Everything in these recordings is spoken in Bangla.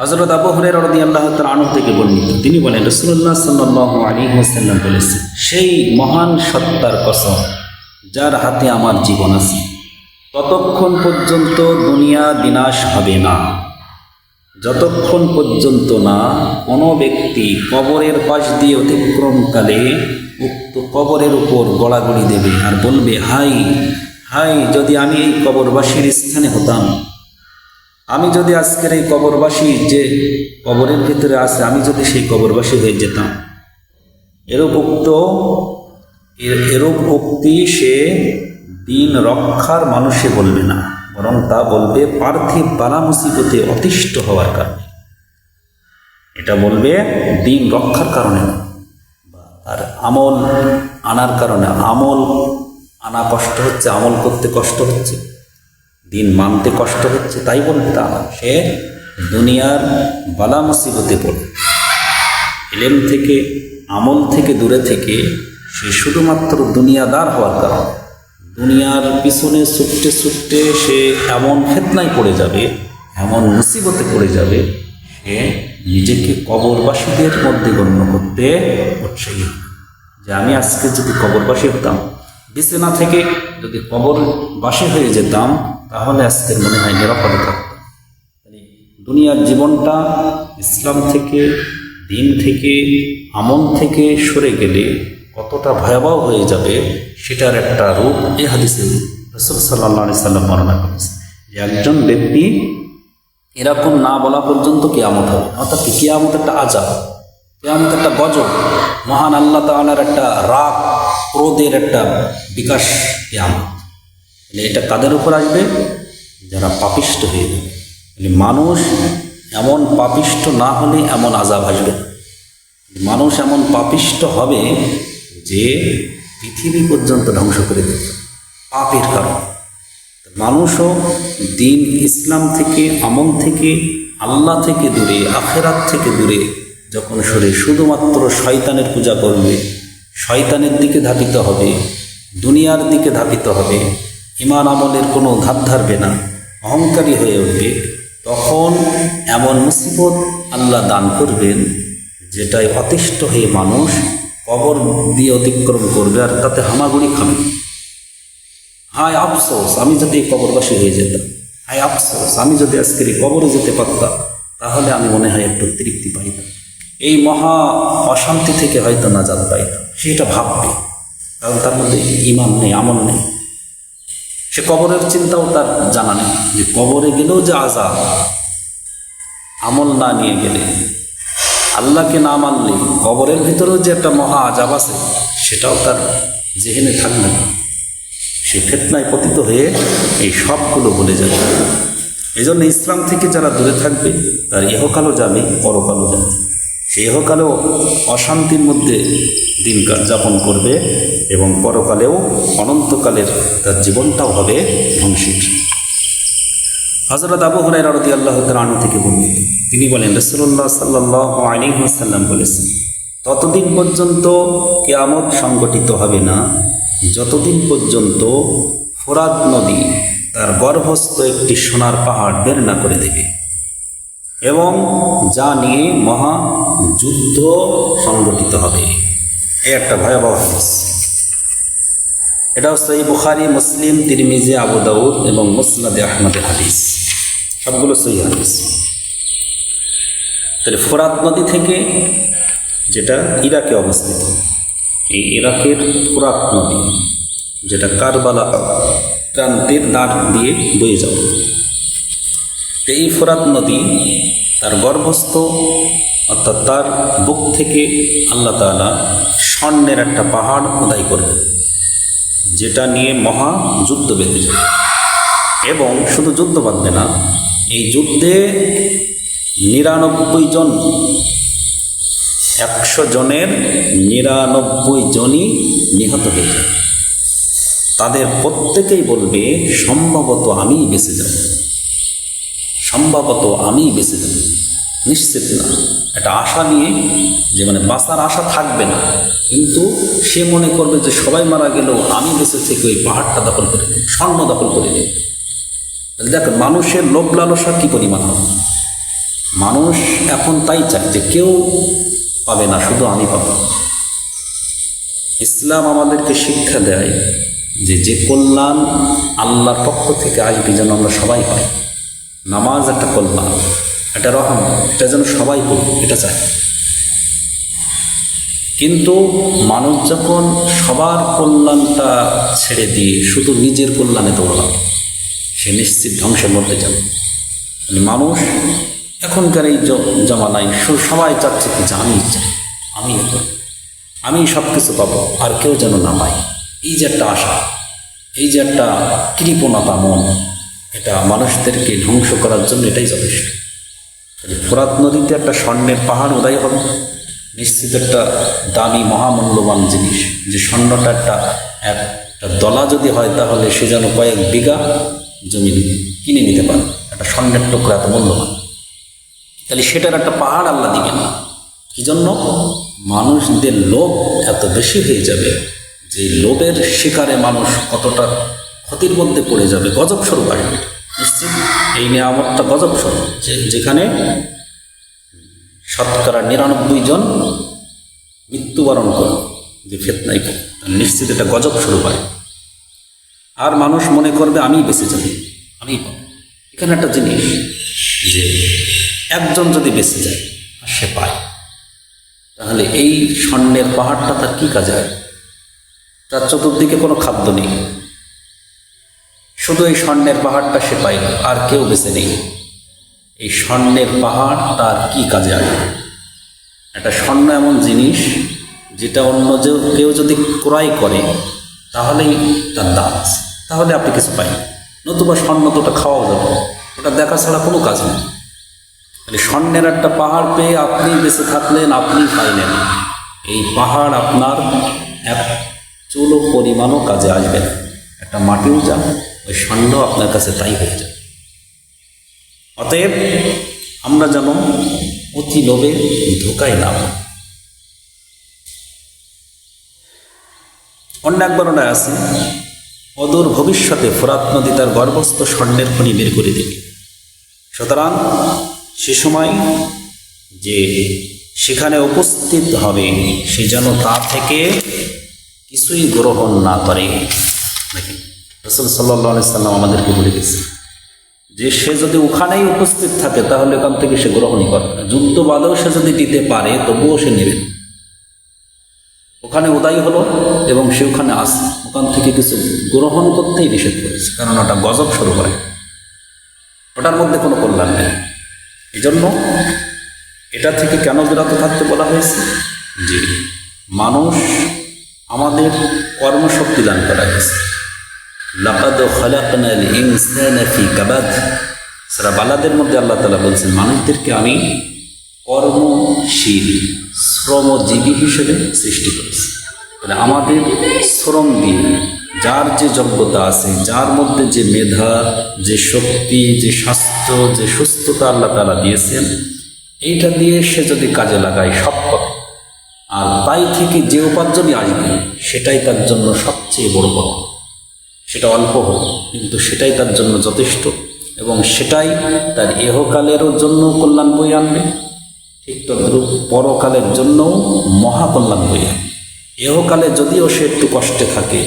হজরত আবু হরের রদি আল্লাহ আনু থেকে বর্ণিত। তিনি বলেন রসুল্লাহ সাল্লাহ আলী হাসাল্লাম বলেছেন, সেই মহান সত্তার কসম যার হাতে আমার জীবন আছে, ততক্ষণ পর্যন্ত দুনিয়া বিনাশ হবে না। যতক্ষণ পর্যন্ত না কোনো ব্যক্তি কবরের পাশ দিয়ে অতিক্রমকালে উক্ত কবরের উপর গড়াগড়ি দেবে আর বলবে, হাই হাই, যদি আমি এই কবরবাসীর স্থানে হতাম আমি যদি আজকের এই কবরবাসী যে কবরের ভিতরে আছে, আমি যদি সেই কবরবাসী হয়ে যেতাম, এরূপ উক্ত, এর- এরূপ উক্তি সে দিন রক্ষার মানুষে বলবে না, বরং তা বলবে পার্থিব বালা মুসিবতে অতিষ্ঠ হওয়ার কারণে। এটা বলবে দিন রক্ষার কারণে বা আমল আনার কারণে আমল আনা কষ্ট হচ্ছে, আমল করতে কষ্ট হচ্ছে। দিন মানতে কষ্ট হচ্ছে, তাই বলবে তা সে দুনিয়ার বালা মুসিবতে পড়ে। এলেম থেকে, আমল থেকে দূরে থেকে সে শুধুমাত্র দুনিয়াদার হওয়ার কারণ। দুনিয়ার পিছনে ছুটতে ছুটতে সে এমন ফেতনায় পড়ে যাবে, এমন মুসিবতে পড়ে যাবে, সে নিজেকে কবরবাসীদের মধ্যে গণ্য করতে উৎসাহী যে আমি আজকে যদি কবরবাসী হতাম, বিছানা থেকে যদি কবরবাসী হয়ে যেতাম তাহলে আজকের মনে হয় নিরাপদে থাকতাম মানে দুনিয়ার জীবনটা ইসলাম থেকে, দিন থেকে, আমল থেকে সরে গেলে কতটা ভয়াবহ হয়ে যাবে সেটার একটা রূপ এই হাদিসে রসুল সাল্লাহ আলি সাল্লাম বর্ণনা করেছে যে একজন ব্যক্তি এরকম না বলা পর্যন্ত কেয়ামত হবে, অর্থাৎ কেয়ামত একটা আজাব কেয়ামত একটা গজব, মহান আল্লাহ তাআলার একটা রাগ, ক্রোধের একটা বিকাশ কেয়ামত। তাহলে এটা কাদের উপর আসবে? যারা পাপিষ্ট হয়ে যাবে। তাহলে মানুষ এমন পাপিষ্ট না হলে এমন আজাব আসবে। মানুষ এমন পাপিষ্ট হবে যে পৃথিবী পর্যন্ত ধ্বংস করে দেবে। পাপের কারণ। মানুষও দিন ইসলাম থেকে, আমল থেকে, আল্লাহ থেকে দূরে, আখেরাত থেকে দূরে যখন সরে শুধুমাত্র শয়তানের পূজা করবে, শয়তানের দিকে ধাপিত হবে, দুনিয়ার দিকে ধাপিত হবে ইমান আমলের কোনো ধাপ ধারবে না। অহংকারী হয়ে উঠবে। তখন এমন মুসিবত আল্লাহ দান করবেন যেটাই অতিষ্ঠ হয়ে মানুষ কবর দিয়ে অতিক্রম করবে আর তাতে হামাগুড়ি খাবে। হায় আফসোস, আমি যদি এই কবরবাসী হয়ে যেতাম। হায় আফসোস, আমি যদি আজকের এই কবরে যেতে পারতাম, তাহলে আমি মনে হয় একটু তৃপ্তি পাইতাম। এই মহা অশান্তি থেকে হয়তো না নাজাদ পাইতাম। সেটা ভাববে, কারণ তার মধ্যে ইমান নেই, আমল নেই। সে কবরের চিন্তাও তার জানা নেই যে কবরে গেলেও যে আজাব আমল না নিয়ে গেলে, আল্লাহকে না মানলে কবরের ভিতরেও যে একটা মহা আজাব আছে, সেটাও তার জেহেনে থাকবে না। সে ফেতনায় পতিত হয়ে এই সবগুলো বলে যাবে। এই জন্য ইসলাম থেকে যারা দূরে থাকবে, তার ইহকালও যাবে, পরকালও যাবে। ইহকালেও অশান্তির মধ্যে দিন যাপন করবে এবং পরকালেও অনন্তকালের তার জীবনটাও হবে ধ্বংসের। হজরত আবু হুরাই রদি আল্লাহ তালু থেকে বর্ণিত। তিনি বলেন রসুল্লাহ সাল্লাহ বলেছেন, ততদিন পর্যন্ত কেয়ামত সংগঠিত হবে না। যতদিন পর্যন্ত ফোরাত নদী তার গর্ভস্থ একটি সোনার পাহাড় বের না করে দেবে। এবং যা নিয়ে মহা যুদ্ধ সংগঠিত হবে। এই একটা ভয়াবহ হাদিস। এটাও সই বুখারি, মুসলিম, তিরমিজে, আবু দাউদ এবং মুসনাদে আহমদের হাদিস। সবগুলো সই হাদিস। তাহলে ফোরাত নদী থেকে যেটা ইরাকে অবস্থিত, এই ইরাকের ফোরাত নদী, যেটা কারবালা প্রান্তের দাঁড় দিয়ে বয়ে যাবে। তো এই ফোরাত নদী তার গর্ভস্থ, অর্থাৎ তার বুক থেকে আল্লাহ তাআলা স্বর্ণের একটা পাহাড় খোদাই করবে, যেটা নিয়ে মহা যুদ্ধ বেঁধে যাবে। এবং শুধু যুদ্ধ বাঁধবে না, এই যুদ্ধে নিরানব্বই জন, একশো জনের নিরানব্বই জনই নিহত হয়ে যাবে তাদের প্রত্যেকেই বলবে, সম্ভবত আমিই বেঁচে যাব। সম্ভবত আমিই বেঁচে যাব। নিশ্চিত না। একটা আশা নিয়ে যে মানে বাঁচার আশা থাকবে না। কিন্তু সে মনে করবে যে সবাই মারা গেলেও আমি বেঁচে থেকে ওই পাহাড়টা দখল করে নেব, স্বর্ণ দখল করে নেব। দেখ মানুষের লোভ লালসা কী পরিমাণ হবে? মানুষ এখন তাই চায় যে কেউ পাবে না, শুধু আমি পাব। ইসলাম আমাদেরকে শিক্ষা দেয় যে যে কল্যাণ আল্লাহর পক্ষ থেকে আসবে যেন আমরা সবাই পাই। নামাজ একটা কল্যাণ একটা রহম এটা যেন সবাই পড়ব এটা চাই কিন্তু মানুষ যখন সবার কল্যাণটা ছেড়ে দিয়ে শুধু নিজের কল্যাণে দৌড়াবে সে নিশ্চিত ধ্বংসের মধ্যে যাবে। মানে মানুষ এখনকার এই জমানায় সবাই চাচ্ছে কি যে আমি চাই, আমি আমি সব কিছু পাবো, আর কেউ যেন না পায়। এই যে একটা আশা, এই যে একটা কৃপণতা মন এটা মানুষদেরকে ধ্বংস করার জন্য এটাই যথেষ্ট। ফোরাত নদীতে একটা স্বর্ণের পাহাড় উদয় হবে নিশ্চিত একটা দামি, মহামূল্যবান জিনিস। যে স্বর্ণটা একটা একটা দলা যদি হয়, তাহলে সে যেন কয়েক বিঘা জমি কিনে নিতে পারে। একটা স্বর্ণের টুকরা এত মূল্যবান। তাহলে সেটার একটা পাহাড় আল্লাহ দিবেন কি জন্য? মানুষদের লোভ এত বেশি হয়ে যাবে যে লোভের শিকারে মানুষ কতটা ক্ষতির মধ্যে পড়ে যাবে, গজব স্বরূপ আসবে নিশ্চিত এই নিয়ামতটা গজব স্বরূপ। যে যেখানে শতকরা নিরানব্বই জন মৃত্যুবরণ করে, যে ফেতনাই করে নিশ্চিত এটা গজব শুরু হয় আর মানুষ মনে করবে আমি বেঁচে যাবি আমি এখানে একটা জিনিস, যে একজন যদি বেঁচে যায়, আর সে পায়। তাহলে এই স্বর্ণের পাহাড়টা তার কী কাজে হয়? তার চতুর্দিকে কোনো খাদ্য নেই। শুধু এই স্বর্ণের পাহাড়টা সে পাইল আর কেউ বেঁচে নেই। এই স্বর্ণের পাহাড় তার কি কাজে আসবে? একটা স্বর্ণ এমন জিনিস যেটা অন্য কেউ যদি ক্রয় করে, তাহলেই তার দাম তাহলে আপনি কিছু পাই নতুবা স্বর্ণ তো ওটা খাওয়াও যাবে। ওটা দেখা ছাড়া কোনো কাজ নেই। মানে স্বর্ণের একটা পাহাড় পেয়ে আপনি বেঁচে থাকলেন, আপনি পাইলেন। এই পাহাড় আপনার এক চুলো পরিমাণও কাজে আসবে একটা মাটিও যান ওই স্বর্ণ আপনার কাছে তাই হয়ে যাবে। অতএব আমরা যেন অতি লোভে ধোকায় না। অন্য এক বর্ণনায় আছে, অদূর ভবিষ্যতে ফোরাত নদী তার গর্ভস্থ স্বর্ণের খনি বের করে দেবে। সুতরাং সে সময় যে সেখানে উপস্থিত হবে, সে যেন তা থেকে কিছুই গ্রহণ না করে। দেখেন রসুল সাল্লাহ সাল্লাম আমাদেরকে বলে গেছে যে সে যদি ওখানেই উপস্থিত থাকে, তাহলে ওখান থেকে সে গ্রহণই করবে না। যুদ্ধ বাদেও সে যদি দিতে পারে, তবুও সে নেবে ওখানে উদয় হলো এবং সে ওখানে আস ওখান থেকে কিছু গ্রহণ করতেই নিষেধ করেছে, কারণ ওটা গজব শুরু করে। ওটার মধ্যে কোনো কল্যাণ নেই। এই জন্য এটা থেকে কেন বিরত থাকতে বলা হয়েছে? যে মানুষ আমাদের কর্মশক্তি দান করা হয়েছে। সারা বালাদের মধ্যে আল্লাহ তাআলা বলছেন মানুষদেরকে আমি কর্মশীল, শ্রমজীবী হিসেবে সৃষ্টি করেছি। মানে আমাদের শ্রম দিয়ে যার যে যোগ্যতা আছে, যার মধ্যে যে মেধা, যে শক্তি, যে স্বাস্থ্য, যে সুস্থতা আল্লাহ তাআলা দিয়েছেন, এইটা দিয়ে সে যদি কাজে লাগায় সব পথে, আর তাই থেকে যে উপার্জনই আসবে, সেটাই তার জন্য সবচেয়ে বড় কথা সেটা অল্প হোক, কিন্তু সেটাই তার জন্য যথেষ্ট এবং সেটাই তার এহকালেরও জন্য কল্যাণ বই আনবে। ঠিক তদ্রুপ পরকালের জন্যও মহাকল্যাণ বই আনবে। এহকালে যদিও সে একটু কষ্টে থাকে,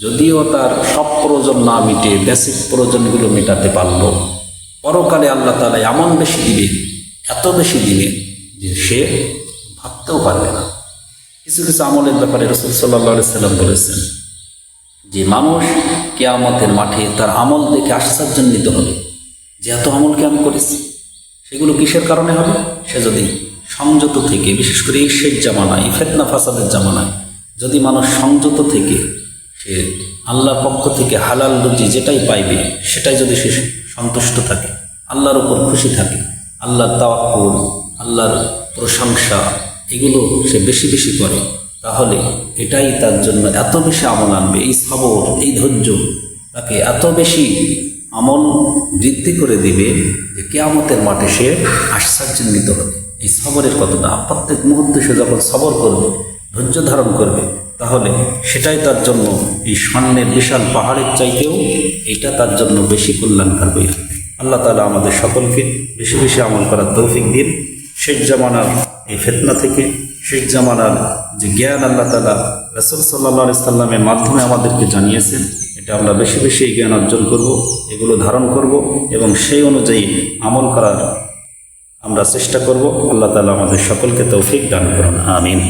যদিও তার সব প্রয়োজন না মিটে বেসিক প্রয়োজনগুলো মেটাতে পারল, পরকালে আল্লাহ তালা এমন বেশি দিবে এত বেশি দিবে যে সে ভাবতেও পারবে না। কিছু কিছু আমলের ব্যাপারে রসুল সাল্লাহ সাল্লাম বলেছেন যে মানুষ কেয়ামতের মাঠে তার আমল দেখে আশ্চর্যান্বিত হবে। যে এত আমলকে আমি করেছি? সেগুলো কিসের কারণে হবে? সে যদি সংযত থেকে, বিশেষ করে শেষ জামানায়, ফেতনা ফাসাদের জামানায়, যদি মানুষ সংযত থেকে, সে আল্লাহর পক্ষ থেকে হালাল রুজি যেটাই পাইবে, সেটাই যদি সে সন্তুষ্ট থাকে, আল্লাহর উপর খুশি থাকে, আল্লাহর তাওয়াক্কুল, আল্লাহর প্রশংসা, এগুলো সে বেশি বেশি করে। তাহলে এটাই তার জন্য এত বেশি আমল আনবে, এই সবর, এই ধৈর্য। তাকে এত বেশি আমল বৃদ্ধি করে দিবে যে কেয়ামতের মাঠে সে আশ্চর্যান্বিত হবে। এই সবরের কতটা? প্রত্যেক মুহূর্তে সে যখন সবর করবে, ধৈর্য ধারণ করবে, তাহলে সেটাই তার জন্য এই স্বর্ণের বিশাল পাহাড়ের চাইতেও এটা তার জন্য বেশি কল্যাণকার বই আল্লাহ তালা আমাদের সকলকে বেশি বেশি আমল করার তৌফিক দিন। শেখ জামানার এই ফেতনা থেকে শেখ জামানার যে জ্ঞান আল্লাহ তালা রসুল সাল্লা সাল্লামের মাধ্যমে আমাদেরকে জানিয়েছেন, এটা আমরা বেশি বেশি জ্ঞান অর্জন করব, এগুলো ধারণ করব এবং সেই অনুযায়ী আমল করার আমরা চেষ্টা করব। আল্লাহ তালা আমাদের সকলকে তৌফিক দান করুন, আমিন।